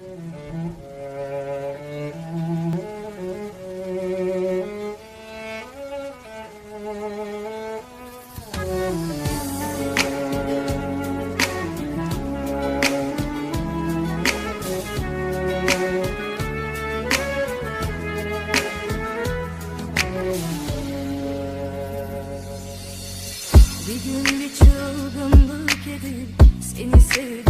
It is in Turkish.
Bir gün bir çılgınlık edip seni sevdim